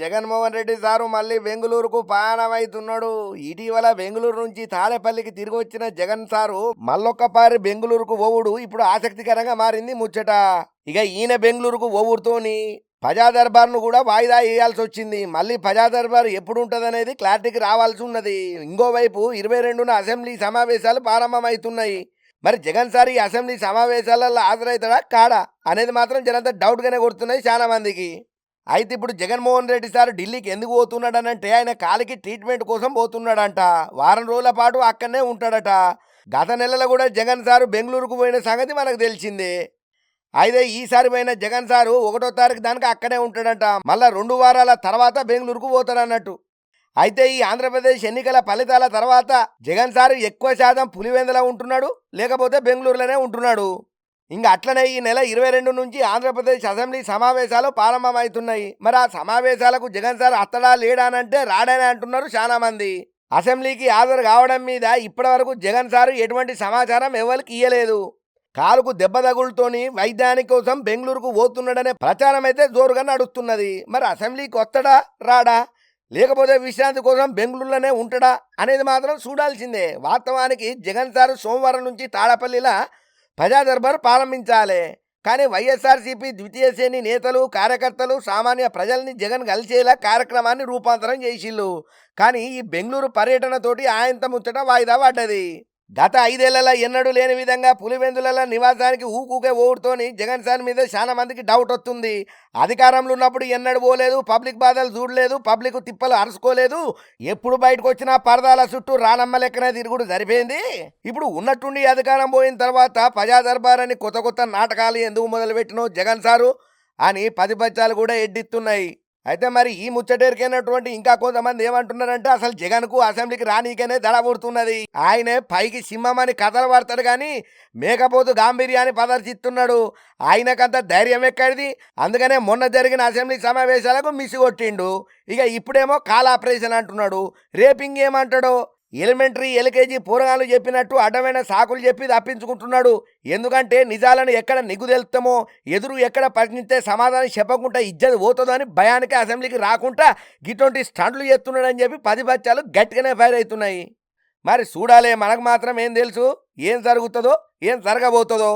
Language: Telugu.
జగన్మోహన్ రెడ్డి సారు మళ్ళీ బెంగళూరుకు ప్రయాణమవుతున్నాడు ఇటీవల బెంగళూరు నుంచి తాడేపల్లికి తిరిగి వచ్చిన జగన్ సారు మళ్ళొక్కపారి బెంగళూరుకు ఓవుడు. ఇప్పుడు ఆసక్తికరంగా మారింది ముచ్చట. ఇక ఈయన బెంగళూరుకు ఓవుడుతోని ప్రజా దర్బార్ను కూడా వాయిదా వేయాల్సి వచ్చింది మళ్ళీ ప్రజా దర్బార్ ఎప్పుడు ఉంటుందనేది క్లారిటీకి రావాల్సి ఉన్నది ఇంకోవైపు ఇరవై రెండున అసెంబ్లీ సమావేశాలు ప్రారంభమవుతున్నాయి మరి జగన్ సార్ ఈ అసెంబ్లీ సమావేశాలలో హాజరవుతాడా కాడా? అనేది మాత్రం జనంతా డౌట్గానే కొడుతున్నాయి చాలా మందికి అయితే ఇప్పుడు జగన్మోహన్ రెడ్డి సార్ ఢిల్లీకి ఎందుకు పోతున్నాడనంటే ఆయన కాలికి ట్రీట్మెంట్ కోసం పోతున్నాడంట. వారం రోజుల పాటు అక్కడనే ఉంటాడట. గత నెలలో కూడా జగన్ సారు బెంగళూరుకు పోయిన సంగతి మనకు తెలిసిందే. అయితే ఈసారి పోయిన జగన్ సారు ఒకటో తారీఖు దానికి అక్కడే ఉంటాడంట. మళ్ళా రెండు వారాల తర్వాత బెంగళూరుకు పోతాడన్నట్టు. అయితే ఈ ఆంధ్రప్రదేశ్ ఎన్నికల ఫలితాల తర్వాత జగన్ సారు ఎక్కువ శాతం పులివెందులో ఉంటున్నాడు లేకపోతే బెంగళూరులోనే ఉంటున్నాడు. ఇంకా అట్లనే ఈ నెల ఇరవై రెండు నుంచి ఆంధ్రప్రదేశ్ అసెంబ్లీ సమావేశాలు ప్రారంభమవుతున్నాయి. మరి ఆ సమావేశాలకు జగన్ సార్ అత్తడా లేడానంటే రాడని అంటున్నారు చాలా మంది. అసెంబ్లీకి హాజరు కావడం మీద ఇప్పటివరకు జగన్ సారు ఎటువంటి సమాచారం ఎవరికి ఇయ్యలేదు. కాలుకు దెబ్బ తగులుతోని వైద్యానికి కోసం బెంగళూరుకు పోతున్నాడనే ప్రచారం అయితే జోరుగా నడుస్తున్నది. మరి అసెంబ్లీకి వస్తాడా రాడా? లేకపోతే విశ్రాంతి కోసం బెంగళూరులోనే ఉంటాడా? అనేది మాత్రం చూడాల్సిందే. వాస్తవానికి జగన్ సార్ సోమవారం నుంచి తాడపల్లిలో ప్రజా దర్బార్ ప్రారంభించాలి. కానీ వైఎస్ఆర్సీపీ ద్వితీయ శ్రేణి నేతలు కార్యకర్తలు సామాన్య ప్రజల్ని జగన్ కలిసేలా కార్యక్రమాన్ని రూపాంతరం చేసిళ్ళు. కానీ ఈ బెంగళూరు పర్యటనతోటి ఆయంత ముచ్చట వాయిదా పడ్డది. గత ఐదేళ్ళలో ఎన్నడూ లేని విధంగా పులివెందుల నివాసానికి ఊకూకే ఓడుతోని జగన్ సార్ మీద చాలా మందికి డౌట్ వస్తుంది. అధికారంలో ఉన్నప్పుడు ఎన్నడూ పోలేదు పబ్లిక్ బాధలు చూడలేదు పబ్లిక్ తిప్పలు అరుచుకోలేదు. ఎప్పుడు బయటకు వచ్చినా పరదాల చుట్టూ రానమ్మ లెక్కనే తిరుగుడు సరిపోయింది. ఇప్పుడు ఉన్నట్టుండి అధికారం పోయిన తర్వాత ప్రజా దర్బార్ అని కొత్త కొత్త నాటకాలు ఎందుకు మొదలుపెట్టినో జగన్ సారు అని పది పచ్చాలు కూడా ఎడ్డిస్తున్నాయి అయితే మరి ఈ ముచ్చటేరికైనటువంటి ఇంకా కొంతమంది ఏమంటున్నారంటే అసలు జగన్కు అసెంబ్లీకి రానీకనే దడ ఆయనే పైకి సింహం అని కథలు పడతాడు కానీ మేకపోతు గాంభీర్యాన్ని ప్రదర్శిస్తున్నాడు. ఆయనకంత ధైర్యం ఎక్కడిది? అందుకనే మొన్న జరిగిన అసెంబ్లీ సమావేశాలకు మిస్ కొట్టిండు ఇక ఇప్పుడేమో కాల ఆపరేషన్ అంటున్నాడు. రేపింగ్ ఏమంటాడో ఎలిమెంటరీ ఎల్కేజీ పూరగాలు చెప్పినట్టు అడ్డమైన సాకులు చెప్పి తప్పించుకుంటున్నాడు. ఎందుకంటే నిజాలను ఎక్కడ నిగుదెల్తామో ఎదురు ఎక్కడ ప్రశ్నిస్తే సమాధానం చెప్పకుండా ఇజ్జది పోతుందో అని భయానికి అసెంబ్లీకి రాకుండా ఇటువంటి స్టంట్లు చేస్తున్నాడని చెప్పి పది బచ్చాలు గట్టిగానే ఫైర్ అవుతున్నాయి. మరి చూడాలి మనకు మాత్రం ఏం తెలుసు? ఏం జరుగుతుందో? ఏం జరగబోతుందో?